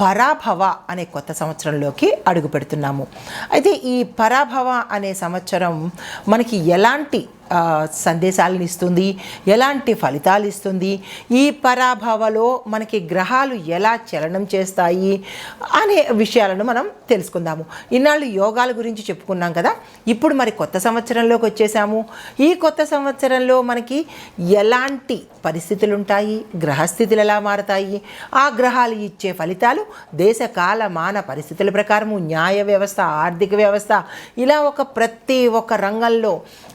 పరాభవ అనే కొత్త సంవత్సరంలోకి అడుగు పెడుతున్నాము అయితే ఈ పరాభవ అనే సంవత్సరం మనకి ఎలాంటి సందేశాలను ఇస్తుంది ఎలాంటి ఫలితాలు ఇస్తుంది ఈ పరాభవలో మనకి గ్రహాలు ఎలా చలనం చేస్తాయి అనే విషయాలను మనం తెలుసుకుందాము. ఇన్నాళ్ళు యోగాల గురించి చెప్పుకున్నాం కదా ఇప్పుడు మరి కొత్త సంవత్సరంలోకి వచ్చేసాము. ఈ కొత్త సంవత్సరంలో మనకి ఎలాంటి పరిస్థితులు ఉంటాయి గ్రహస్థితులు ఎలా మారతాయి ఆ గ్రహాలు ఇచ్చే ఫలితాలు దేశ కాల మాన పరిస్థితుల ప్రకారము న్యాయ వ్యవస్థ ఆర్థిక వ్యవస్థ ఇలా ఒక ప్రతి ఒక్క రంగంలో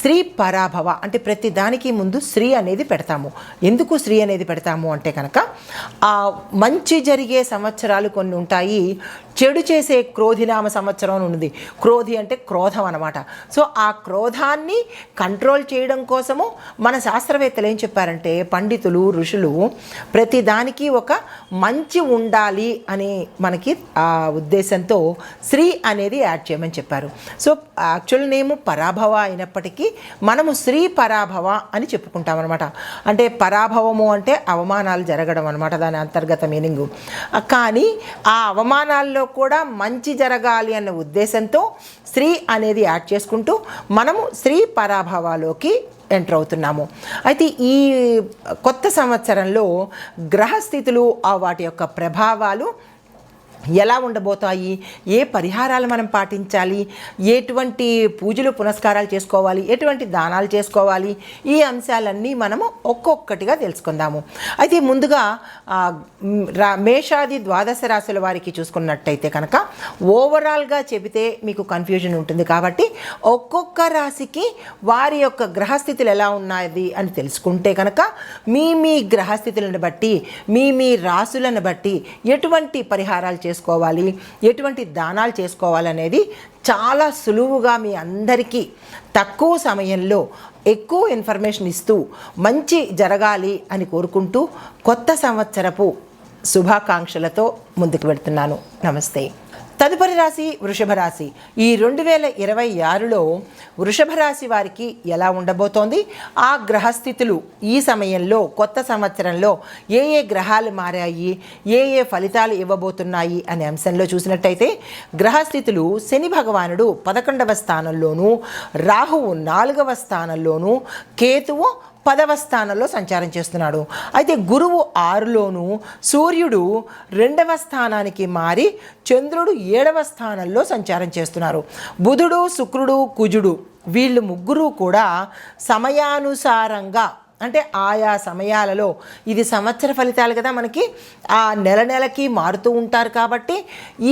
శ్రీ పరాభవ అంటే ప్రతి దానికి ముందు శ్రీ అనేది పెడతాము. ఎందుకు శ్రీ అనేది పెడతాము అంటే కనుక ఆ మంచి జరిగే సంవత్సరాలు కొన్ని ఉంటాయి. చెడు చేసే క్రోధినామ సంవత్సరం అని ఉంది క్రోధి అంటే క్రోధం అనమాట సో ఆ క్రోధాన్ని కంట్రోల్ చేయడం కోసము మన శాస్త్రవేత్తలు ఏం చెప్పారంటే పండితులు ఋషులు ప్రతి దానికి ఒక మంచి ఉండాలి అని మనకి ఆ ఉద్దేశంతో శ్రీ అనేది యాడ్ చేయమని చెప్పారు. సో యాక్చువల్ నేమ్ పరాభవ అయినప్పటికీ మనము శ్రీ పరాభవ అని చెప్పుకుంటాం అనమాట అంటే పరాభవము అంటే అవమానాలు జరగడం అనమాట దాని అంతర్గత మీనింగ్. కానీ ఆ అవమానాల్లో కూడా మంచి జరగాలి అనే ఉద్దేశంతో స్త్రీ అనేది యాడ్ చేసుకుంటూ మనము స్త్రీ పరాభవాలోకి ఎంటర్ అవుతున్నాము. అయితే ఈ కొత్త సంవత్సరంలో గ్రహస్థితులు ఆ వాటి యొక్క ప్రభావాలు ఎలా ఉండబోతాయి? ఏ పరిహారాలు మనం పాటించాలి? ఎటువంటి పూజలు పునస్కారాలు చేసుకోవాలి? ఎటువంటి దానాలు చేసుకోవాలి? ఈ అంశాలన్నీ మనము ఒక్కొక్కటిగా తెలుసుకుందాము. అయితే ముందుగా రా- మేషాది ద్వాదశ రాశుల వారికి చూసుకున్నట్టయితే కనుక ఓవరాల్గా చెబితే మీకు కన్ఫ్యూజన్ ఉంటుంది కాబట్టి ఒక్కొక్క రాశికి వారి యొక్క గ్రహస్థితులు ఎలా ఉన్నాయి అని తెలుసుకుంటే కనుక మీ మీ గ్రహస్థితులను బట్టి మీ మీ రాశులను బట్టి ఎటువంటి పరిహారాలు చేసుకోవాలి ఎటువంటి దానాలు చేసుకోవాలనేది చాలా సులువుగా మీ అందరికీ తక్కువ సమయంలో ఎక్కువ ఇన్ఫర్మేషన్ ఇస్తూ మంచి జరగాలి అని కోరుకుంటూ కొత్త సంవత్సరపు శుభాకాంక్షలతో ముందుకు వెళ్తున్నాను. నమస్తే. తదుపరి రాశి వృషభ రాశి. ఈ రెండు వేల ఇరవై ఆరులో వృషభ రాశి వారికి ఎలా ఉండబోతోంది? ఆ గ్రహస్థితులు ఈ సమయంలో కొత్త సంవత్సరంలో ఏ ఏ గ్రహాలు మారాయి? ఏ ఏ ఫలితాలు ఇవ్వబోతున్నాయి? అనే అంశంలో చూసినట్టయితే గ్రహస్థితులు శని భగవానుడు పదకొండవ స్థానంలోనూ రాహువు నాలుగవ స్థానంలోనూ కేతువు పదవ స్థానంలో సంచారం చేస్తున్నాడు. అయితే గురువు ఆరులోను సూర్యుడు రెండవ స్థానానికి మారి చంద్రుడు ఏడవ స్థానంలో సంచారం చేస్తున్నారు. బుధుడు శుక్రుడు కుజుడు వీళ్ళు ముగ్గురు కూడా సమయానుసారంగా అంటే ఆయా సమయాలలో ఇది సంవత్సర ఫలితాలు కదా మనకి. ఆ నెల నెలకి మారుతూ ఉంటారు కాబట్టి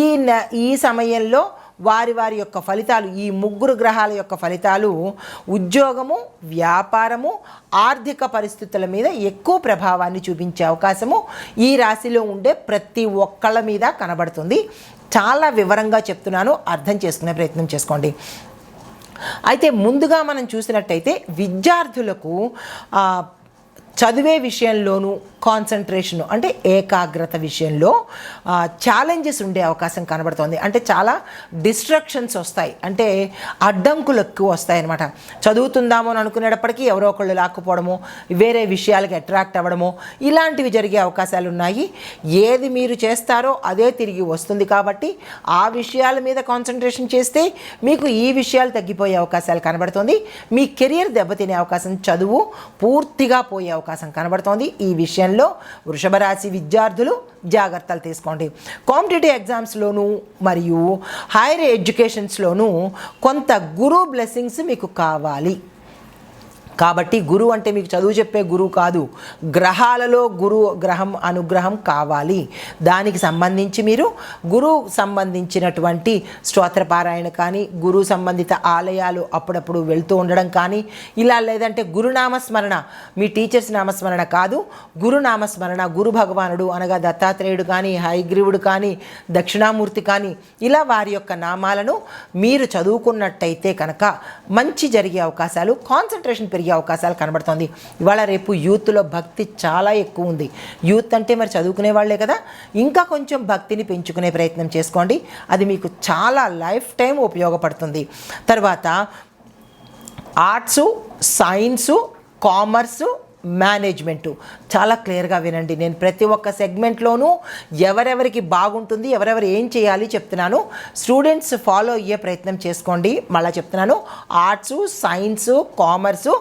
ఈ నె ఈ సమయంలో వారి వారి యొక్క ఫలితాలు ఈ ముగ్గురు గ్రహాల యొక్క ఫలితాలు ఉద్యోగము వ్యాపారము ఆర్థిక పరిస్థితుల మీద ఎక్కువ ప్రభావాన్ని చూపించే అవకాశము ఈ రాశిలో ఉండే ప్రతి ఒక్కళ్ళ మీద కనబడుతుంది. చాలా వివరంగా చెప్తున్నాను అర్థం చేసుకునే ప్రయత్నం చేసుకోండి. అయితే ముందుగా మనం చూసినట్టయితే విద్యార్థులకు చదివే విషయంలోనూ కాన్సన్ట్రేషన్ అంటే ఏకాగ్రత విషయంలో ఛాలెంజెస్ ఉండే అవకాశం కనబడుతోంది. అంటే చాలా డిస్ట్రక్షన్స్ వస్తాయి. అంటే అడ్డంకులు ఎక్కువ వస్తాయి అనమాట చదువుతుందామో అని అనుకునేటప్పటికీ ఎవరో ఒకళ్ళు లాక్కుపోవడము వేరే విషయాలకి అట్రాక్ట్ అవ్వడము ఇలాంటివి జరిగే అవకాశాలు ఉన్నాయి. ఏది మీరు చేస్తారో అదే తిరిగి వస్తుంది కాబట్టి ఆ విషయాల మీద కాన్సన్ట్రేషన్ చేస్తే మీకు ఈ విషయాలు తగ్గిపోయే అవకాశాలు కనబడుతుంది. మీ కెరియర్ దెబ్బతినే అవకాశం చదువు పూర్తిగా పోయే అవకాశం అవకాశం కనబడుతోంది. ఈ విషయంలో వృషభ రాశి విద్యార్థులు జాగ్రత్తలు తీసుకోండి. కాంపిటేటివ్ ఎగ్జామ్స్లోనూ మరియు హైయర్ ఎడ్యుకేషన్స్లోనూ కొంత గురు బ్లెస్సింగ్స్ మీకు కావాలి. కాబట్టి గురువు అంటే మీకు చదువు చెప్పే గురువు కాదు. గ్రహాలలో గురు గ్రహం అనుగ్రహం కావాలి. దానికి సంబంధించి మీరు గురువు సంబంధించినటువంటి స్తోత్రపారాయణ కానీ గురువు సంబంధిత ఆలయాలు అప్పుడప్పుడు వెళ్తూ ఉండడం కానీ ఇలా లేదంటే గురునామస్మరణ మీ టీచర్స్ నామస్మరణ కాదు. గురునామస్మరణ గురు భగవానుడు అనగా దత్తాత్రేయుడు కానీ హైగ్రీవుడు కానీ దక్షిణామూర్తి కానీ ఇలా వారి యొక్క నామాలను మీరు చదువుకున్నట్టయితే కనుక మంచి జరిగే అవకాశాలు కాన్సన్ట్రేషన్ పెరిగే అవకాశాలు కనబడుతోంది. ఇవాళ రేపు యూత్లో భక్తి చాలా ఎక్కువ ఉంది. యూత్ అంటే మరి చదువుకునే వాళ్ళే కదా? ఇంకా కొంచెం భక్తిని పెంచుకునే ప్రయత్నం చేసుకోండి. అది మీకు చాలా లైఫ్ టైం ఉపయోగపడుతుంది. తర్వాత ఆర్ట్సు సైన్సు కామర్సు మేనేజ్మెంటు. చాలా క్లియర్గా వినండి. నేను ప్రతి ఒక్క సెగ్మెంట్లోనూ ఎవరెవరికి బాగుంటుంది ఎవరెవరు ఏం చేయాలి చెప్తున్నాను. స్టూడెంట్స్ ఫాలో అయ్యే ప్రయత్నం చేసుకోండి. మళ్ళీ చెప్తున్నాను. ఆర్ట్సు సైన్సు కామర్సు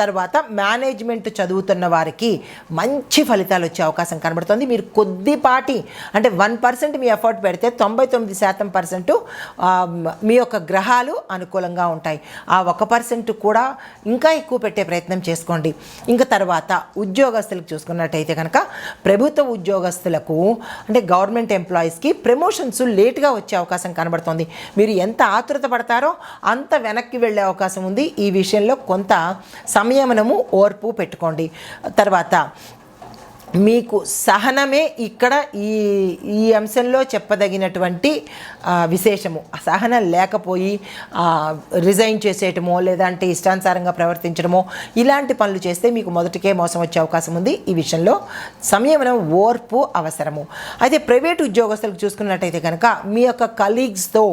తర్వాత మేనేజ్మెంట్ చదువుతున్న వారికి మంచి ఫలితాలు వచ్చే అవకాశం కనబడుతుంది. మీరు కొద్దిపాటి అంటే వన్ పర్సెంట్ మీ ఎఫర్ట్ పెడితే తొంభై తొమ్మిది శాతం పర్సెంట్ మీ యొక్క గ్రహాలు అనుకూలంగా ఉంటాయి. ఆ ఒక పర్సెంట్ కూడా ఇంకా ఎక్కువ పెట్టే ప్రయత్నం చేసుకోండి. ఇంకా తర్వాత ఉద్యోగస్తులకు చూసుకున్నట్టయితే కనుక ప్రభుత్వ ఉద్యోగస్తులకు అంటే గవర్నమెంట్ ఎంప్లాయీస్కి ప్రమోషన్స్ లేట్గా వచ్చే అవకాశం కనబడుతుంది. మీరు ఎంత ఆతృత పడతారో అంత వెనక్కి వెళ్ళే అవకాశం ఉంది. ఈ విషయంలో కొంత సంయమనము ఓర్పు పెట్టుకోండి. తర్వాత మీకు సహనమే ఇక్కడ ఈ ఈ అంశంలో చెప్పదగినటువంటి విశేషము. సహనం లేకపోయి రిజైన్ చేసేయటమో లేదంటే ఇష్టానుసారంగా ప్రవర్తించడమో ఇలాంటి పనులు చేస్తే మీకు మొదటికే మోసం వచ్చే అవకాశం ఉంది. ఈ విషయంలో సంయమనం ఓర్పు అవసరము. అయితే ప్రైవేట్ ఉద్యోగస్తులకు చూసుకున్నట్టయితే కనుక మీ యొక్క కలీగ్స్తో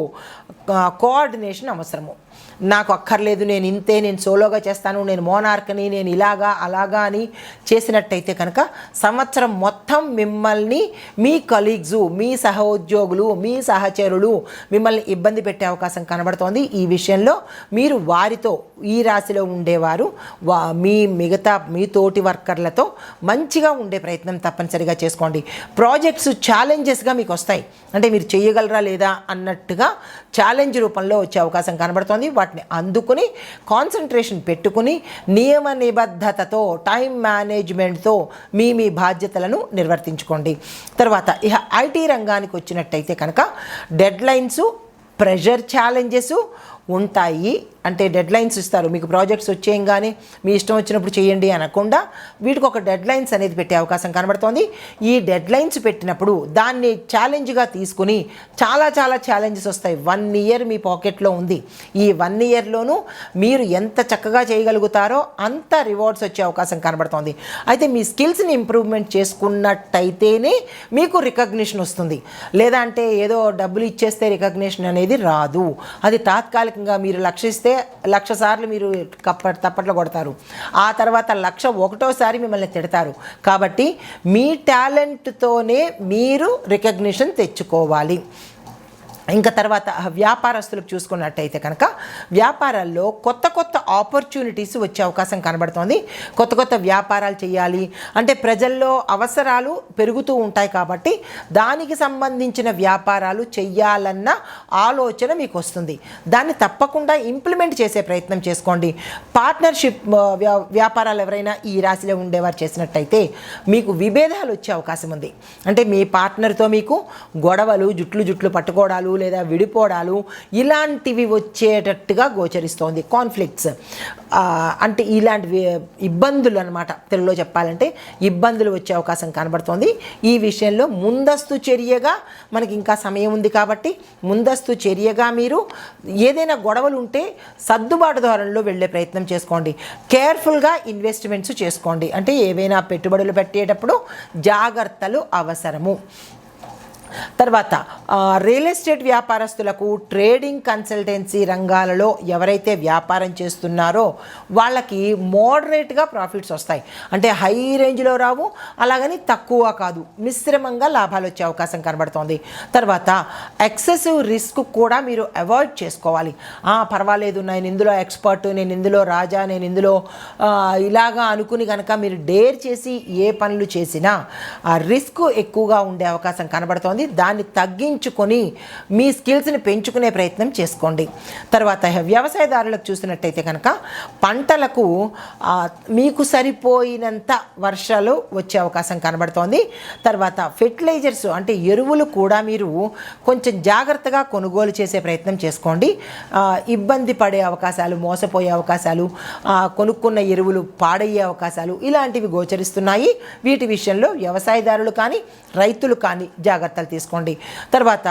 కోఆర్డినేషన్ అవసరము. నాకు అక్కర్లేదు నేను ఇంతే నేను సోలోగా చేస్తాను నేను మోనార్క్ని నేను ఇలాగా అలాగా అని చేసినట్టయితే కనుక సంవత్సరం మొత్తం మిమ్మల్ని మీ కలీగ్స్ మీ సహోద్యోగులు మీ సహచరులు మిమ్మల్ని ఇబ్బంది పెట్టే అవకాశం కనబడుతోంది. ఈ విషయంలో మీరు వారితో ఈ రాశిలో ఉండేవారు వా మీ మిగతా మీ తోటి వర్కర్లతో మంచిగా ఉండే ప్రయత్నం తప్పనిసరిగా చేసుకోండి. ప్రాజెక్ట్స్ ఛాలెంజెస్గా మీకు వస్తాయి. అంటే మీరు చేయగలరా లేదా అన్నట్టుగా ఛాలెంజ్ రూపంలో వచ్చే అవకాశం కనబడుతోంది. వాటిని అందుకుని కాన్సన్ట్రేషన్ పెట్టుకుని నియమ నిబద్ధతతో టైం మేనేజ్మెంట్తో మీ మీ బాధ్యతలను నిర్వర్తించుకోండి. తర్వాత ఇక ఐటీ రంగానికి వచ్చినట్టయితే కనుక డెడ్లైన్స్ ప్రెషర్ ఛాలెంజెస్ ఉంటాయి. అంటే డెడ్ లైన్స్ ఇస్తారు. మీకు ప్రాజెక్ట్స్ వచ్చేయంగానే మీ ఇష్టం వచ్చినప్పుడు చేయండి అనకుండా వీటికి ఒక డెడ్ లైన్స్ అనేది పెట్టే అవకాశం కనబడుతోంది. ఈ డెడ్ లైన్స్ పెట్టినప్పుడు దాన్ని ఛాలెంజ్గా తీసుకుని చాలా చాలా ఛాలెంజెస్ వస్తాయి. వన్ ఇయర్ మీ పాకెట్లో ఉంది. ఈ వన్ ఇయర్లోనూ మీరు ఎంత చక్కగా చేయగలుగుతారో అంత రివార్డ్స్ వచ్చే అవకాశం కనబడుతోంది. అయితే మీ స్కిల్స్ని ఇంప్రూవ్మెంట్ చేసుకున్నట్టయితేనే మీకు రికగ్నిషన్ వస్తుంది. లేదా అంటే ఏదో డబ్బులు ఇచ్చేస్తే రికగ్నిషన్ అనేది రాదు. అది తాత్కాలికంగా మీరు లక్షిస్తే లక్ష సార్లు మీరు కప్ప తప్పట్లు కొడతారు. ఆ తర్వాత లక్ష ఒకటోసారి మిమ్మల్ని తిడతారు. కాబట్టి మీ టాలెంట్తోనే మీరు రికగ్నిషన్ తెచ్చుకోవాలి. ఇంకా తర్వాత వ్యాపారస్తులకు చూసుకున్నట్టయితే కనుక వ్యాపారాల్లో కొత్త కొత్త ఆపర్చునిటీస్ వచ్చే అవకాశం కనబడుతోంది. కొత్త కొత్త వ్యాపారాలు చేయాలి. అంటే ప్రజల్లో అవసరాలు పెరుగుతూ ఉంటాయి కాబట్టి దానికి సంబంధించిన వ్యాపారాలు చెయ్యాలన్న ఆలోచన మీకు వస్తుంది. దాన్ని తప్పకుండా ఇంప్లిమెంట్ చేసే ప్రయత్నం చేసుకోండి. పార్ట్నర్షిప్ వ్యా- వ్యాపారాలు ఎవరైనా ఈ రాశిలో ఉండేవారు చేసినట్టయితే మీకు విభేదాలు వచ్చే అవకాశం ఉంది. అంటే మీ పార్ట్నర్తో మీకు గొడవలు జుట్లు జుట్లు పట్టుకోవడాలు లేదా విడిపోవడాలు ఇలాంటివి వచ్చేటట్టుగా గోచరిస్తోంది. కాన్ఫ్లిక్ట్స్ అంటే ఇలాంటివి ఇబ్బందులు అనమాట తెలుగులో చెప్పాలంటే ఇబ్బందులు వచ్చే అవకాశం కనబడుతోంది. ఈ విషయంలో ముందస్తు చర్యగా మనకి ఇంకా సమయం ఉంది కాబట్టి ముందస్తు చర్యగా మీరు ఏదైనా గొడవలు ఉంటే సర్దుబాటు ధోరణిలో వెళ్ళే ప్రయత్నం చేసుకోండి. కేర్ఫుల్గా ఇన్వెస్ట్మెంట్స్ చేసుకోండి. అంటే ఏవైనా పెట్టుబడులు పెట్టేటప్పుడు జాగ్రత్తలు అవసరము. తర్వాత రియల్ ఎస్టేట్ వ్యాపారస్తులకు ట్రేడింగ్ కన్సల్టెన్సీ రంగాలలో ఎవరైతే వ్యాపారం చేస్తున్నారో వాళ్ళకి మోడరేట్గా ప్రాఫిట్స్ వస్తాయి. అంటే హై రేంజ్లో రావు అలాగని తక్కువ కాదు. మిశ్రమంగా లాభాలు వచ్చే అవకాశం కనబడుతోంది. తర్వాత ఎక్సెసివ్ రిస్క్ కూడా మీరు అవాయిడ్ చేసుకోవాలి. పర్వాలేదు నేను ఇందులో ఎక్స్పర్ట్ నేను ఇందులో రాజా నేను ఇందులో ఇలాగా అనుకుని కనుక మీరు డేర్ చేసి ఏ పనులు చేసినా ఆ రిస్క్ ఎక్కువగా ఉండే అవకాశం కనబడుతోంది. దాన్ని తగ్గించుకొని మీ స్కిల్స్ని పెంచుకునే ప్రయత్నం చేసుకోండి. తర్వాత వ్యవసాయదారులకు చూసినట్టయితే కనుక పంటలకు మీకు సరిపోయినంత వర్షాలు వచ్చే అవకాశం కనబడుతోంది. తర్వాత ఫెర్టిలైజర్స్ అంటే ఎరువులు కూడా మీరు కొంచెం జాగ్రత్తగా కొనుగోలు చేసే ప్రయత్నం చేసుకోండి. ఇబ్బంది పడే అవకాశాలు మోసపోయే అవకాశాలు కొనుక్కున్న ఎరువులు పాడయ్యే అవకాశాలు ఇలాంటివి గోచరిస్తున్నాయి. వీటి విషయంలో వ్యవసాయదారులు కానీ రైతులు కానీ జాగ్రత్తలు తీసుకోండి. తర్వాత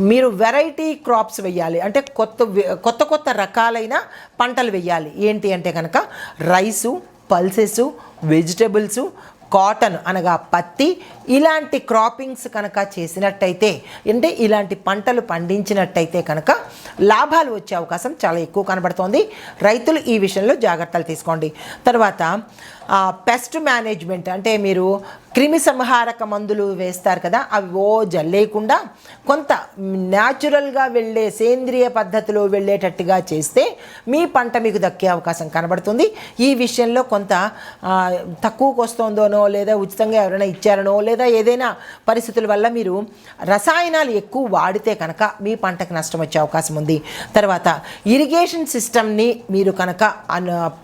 మీరు వెరైటీ క్రాప్స్ వేయాలి అంటే కొత్త వె- కొత్త కొత్త రకాలైన పంటలు వేయాలి ఏంటి అంటే కనుక రైసు పల్సెస్ వెజిటబుల్స్ కాటన్ అనగా పత్తి ఇలాంటి క్రాపింగ్స్ కనుక చేసినట్టయితే అంటే ఇలాంటి పంటలు పండించినట్టయితే కనుక లాభాలు వచ్చే అవకాశం చాలా ఎక్కువ కనబడుతోంది. రైతులు ఈ విషయంలో జాగ్రత్తలు తీసుకోండి. తర్వాత పెస్ట్ మేనేజ్మెంట్ అంటే మీరు క్రిమి సంహారక మందులు వేస్తారు కదా అవి ఓ జల్లేయకుండా కొంత న్యాచురల్గా వెళ్ళే సేంద్రియ పద్ధతిలో వెళ్ళేటట్టుగా చేస్తే మీ పంట మీకు దక్కే అవకాశం కనబడుతుంది. ఈ విషయంలో కొంత తక్కువకు వస్తుందోనో లేదా ఉచితంగా ఎవరైనా ఇచ్చారనో లేదా ఏదైనా పరిస్థితుల వల్ల మీరు రసాయనాలు ఎక్కువ వాడితే కనుక మీ పంటకు నష్టం వచ్చే అవకాశం ఉంది. తర్వాత ఇరిగేషన్ సిస్టమ్ని మీరు కనుక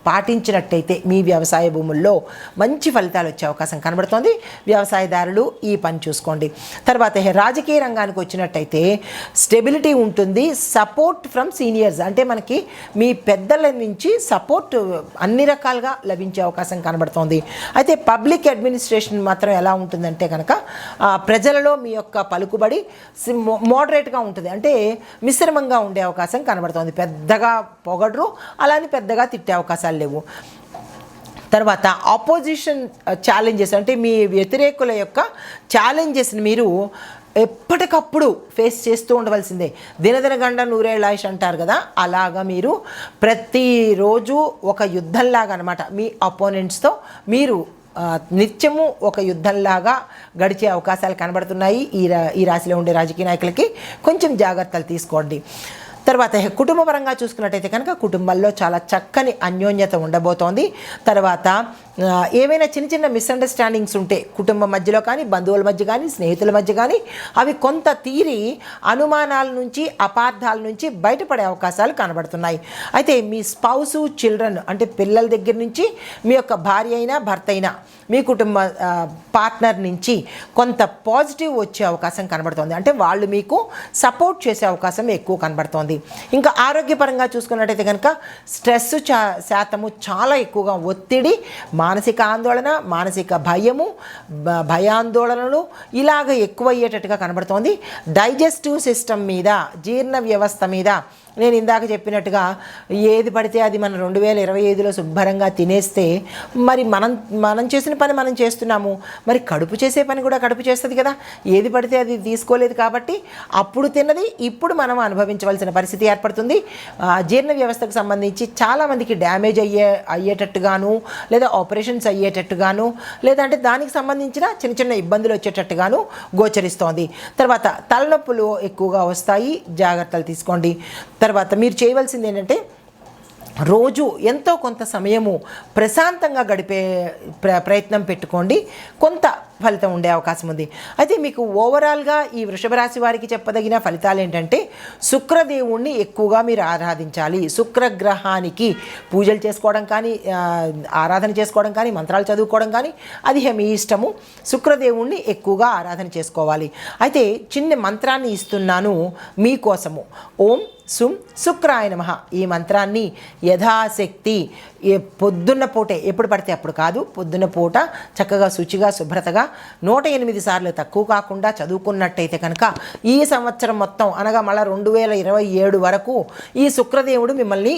పాటించినట్టయితే మీ వ్యవసాయ భూముల్లో మంచి ఫలితాలు వచ్చే అవకాశం కనబడుతోంది. వ్యవసాయదారులు ఈ పని చూసుకోండి. తర్వాత రాజకీయ రంగానికి వచ్చినట్టయితే స్టెబిలిటీ ఉంటుంది. సపోర్ట్ ఫ్రమ్ సీనియర్స్ అంటే మనకి మీ పెద్దల నుంచి సపోర్ట్ అన్ని రకాలుగా లభించే అవకాశం కనబడుతోంది. అయితే పబ్లిక్ అడ్మినిస్ట్రేషన్ మాత్రం ఎలా ఉంటుందంటే కనుక ప్రజలలో మీ యొక్క పలుకుబడి సి- మోడరేట్గా ఉంటుంది. అంటే మిశ్రమంగా ఉండే అవకాశం కనబడుతుంది. పెద్దగా పొగడరు అలానే పెద్దగా తిట్టే అవకాశాలు లేవు. తర్వాత ఆపోజిషన్ ఛాలెంజెస్ అంటే మీ వ్యతిరేకుల యొక్క ఛాలెంజెస్ని మీరు ఎప్పటికప్పుడు ఫేస్ చేస్తూ ఉండవలసిందే. దినదిన గండ నూరేళ్ళాయుష్ అంటారు కదా అలాగా మీరు ప్రతిరోజు ఒక యుద్ధంలాగా అనమాట మీ అపోనెంట్స్తో మీరు నిత్యము ఒక యుద్ధంలాగా గడిచే అవకాశాలు కనబడుతున్నాయి ఈ రా ఈ రాశిలో ఉండే రాజకీయ నాయకులకి. కొంచెం జాగ్రత్తలు తీసుకోండి. తర్వాత కుటుంబపరంగా కుటుంబ పరంగా చూసుకున్నట్టయితే కనుక కుటుంబంలో చాలా చక్కని అన్యోన్యత ఉండబోతోంది. తర్వాత ఏమైనా ఏవైనా చిన్న చిన్న మిస్అండర్స్టాండింగ్స్ ఉంటే కుటుంబం మధ్యలో కానీ బంధువుల మధ్య కానీ స్నేహితుల మధ్య కానీ అవి కొంత తీరి అనుమానాల నుంచి అపార్థాల నుంచి బయటపడే అవకాశాలు కనబడుతున్నాయి. అయితే మీ స్పౌసు చిల్డ్రన్ అంటే పిల్లల దగ్గర నుంచి మీ యొక్క భార్య అయినా భర్త అయినా మీ కుటుంబ పార్ట్నర్ నుంచి కొంత పాజిటివ్ వచ్చే అవకాశం కనబడుతోంది. అంటే వాళ్ళు మీకు సపోర్ట్ చేసే అవకాశం ఎక్కువ కనబడుతోంది. ఇంకా ఆరోగ్యపరంగా చూసుకున్నట్టయితే కనుక స్ట్రెస్ చా శాతము చాలా ఎక్కువగా ఒత్తిడి మానసిక ఆందోళన మానసిక భయము భయాందోళనలు ఇలాగ ఎక్కువ అయ్యేటట్టుగా కనబడుతోంది. డైజెస్టివ్ సిస్టమ్ మీద జీర్ణ వ్యవస్థ మీద నేను ఇందాక చెప్పినట్టుగా ఏది పడితే అది మనం రెండు వేల ఇరవై ఐదులో శుభ్రంగా తినేస్తే మరి మనం మనం చేసిన పని మనం చేస్తున్నాము. మరి కడుపు చేసే పని కూడా కడుపు చేస్తుంది కదా. ఏది పడితే అది తీసుకోలేదు కాబట్టి అప్పుడు తిన్నది ఇప్పుడు మనం అనుభవించవలసిన పరిస్థితి ఏర్పడుతుంది. జీర్ణ వ్యవస్థకు సంబంధించి చాలామందికి డ్యామేజ్ అయ్యే అయ్యేటట్టుగాను లేదా ఆపరేషన్స్ అయ్యేటట్టుగాను లేదంటే దానికి సంబంధించిన చిన్న చిన్న ఇబ్బందులు వచ్చేటట్టుగాను గోచరిస్తోంది. తర్వాత తలనొప్పులు ఎక్కువగా వస్తాయి. జాగ్రత్తలు తీసుకోండి. తర్వాత మీరు చేయవలసింది ఏంటంటే రోజు ఎంతో కొంత సమయము ప్రశాంతంగా గడిపే ప్ర ప్రయత్నం పెట్టుకోండి. కొంత ఫలితం ఉండే అవకాశం ఉంది. అయితే మీకు ఓవరాల్గా ఈ వృషభ రాశి వారికి చెప్పదగిన ఫలితాలు ఏంటంటే శుక్రదేవుణ్ణి ఎక్కువగా మీరు ఆరాధించాలి. శుక్రగ్రహానికి పూజలు చేసుకోవడం కానీ ఆరాధన చేసుకోవడం కానీ మంత్రాలు చదువుకోవడం కానీ అది మీ ఇష్టము. శుక్రదేవుణ్ణి ఎక్కువగా ఆరాధన చేసుకోవాలి. అయితే చిన్న మంత్రాన్ని ఇస్తున్నాను మీకోసము. ఓం సుం శుక్రాయ నమ. ఈ మంత్రాన్ని యథాశక్తి పొద్దున్న పూటే ఎప్పుడు పడితే అప్పుడు కాదు పొద్దున్న పూట చక్కగా శుచిగా శుభ్రతగా నూట ఎనిమిది సార్లు తక్కువ కాకుండా చదువుకున్నట్టయితే కనుక ఈ సంవత్సరం మొత్తం అనగా మళ్ళీ రెండు వేల ఇరవై ఏడు వరకు ఈ శుక్రదేవుడు మిమ్మల్ని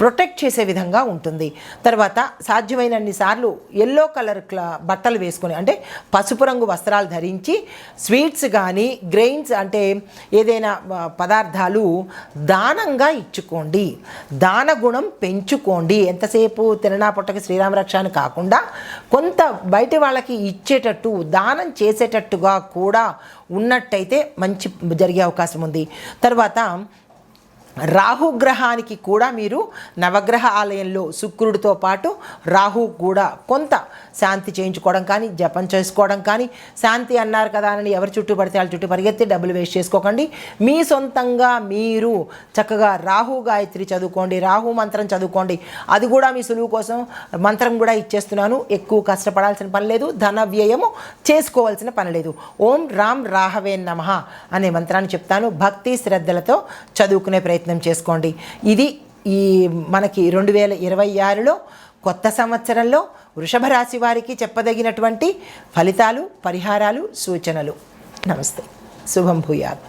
ప్రొటెక్ట్ చేసే విధంగా ఉంటుంది. తర్వాత సాధ్యమైనన్ని సార్లు ఎల్లో కలర్ క్లా బట్టలు వేసుకొని అంటే పసుపు రంగు వస్త్రాలు ధరించి స్వీట్స్ కానీ గ్రెయిన్స్ అంటే ఏదైనా పదార్థాలు దానంగా ఇచ్చుకోండి. దాన గుణం పెంచుకోండి. ఎంతసేపు తిరణా పుట్టకి శ్రీరామరక్ష అని కాకుండా కొంత బయట వాళ్ళకి ఇచ్చేటట్టు దానం చేసేటట్టుగా కూడా ఉన్నట్టయితే మంచి జరిగే అవకాశం ఉంది. తర్వాత రాహుగ్రహానికి కూడా మీరు నవగ్రహ ఆలయంలో శుక్రుడితో పాటు రాహు కూడా కొంత శాంతి చేయించుకోవడం కానీ జపం చేసుకోవడం కానీ శాంతి అన్నారు కదా అని ఎవరి చుట్టూ పడితే వాళ్ళ చుట్టూ పరిగెత్తి డబ్బులు వేస్ట్ చేసుకోకండి. మీ సొంతంగా మీరు చక్కగా రాహు గాయత్రి చదువుకోండి రాహు మంత్రం చదువుకోండి. అది కూడా మీ సులువు కోసం మంత్రం కూడా ఇచ్చేస్తున్నాను. ఎక్కువ కష్టపడాల్సిన పని లేదు ధన వ్యయము చేసుకోవాల్సిన పని లేదు. ఓం రామ్ రాహవే నమ అనే మంత్రాన్ని చెప్తాను. భక్తి శ్రద్ధలతో చదువుకునే ప్రయత్నం ప్రయత్నం చేసుకోండి. ఇది ఈ మనకి రెండు వేల ఇరవై ఆరులో కొత్త సంవత్సరంలో వృషభ రాశి వారికి చెప్పదగినటువంటి ఫలితాలు పరిహారాలు సూచనలు. నమస్తే. శుభం భూయాత్.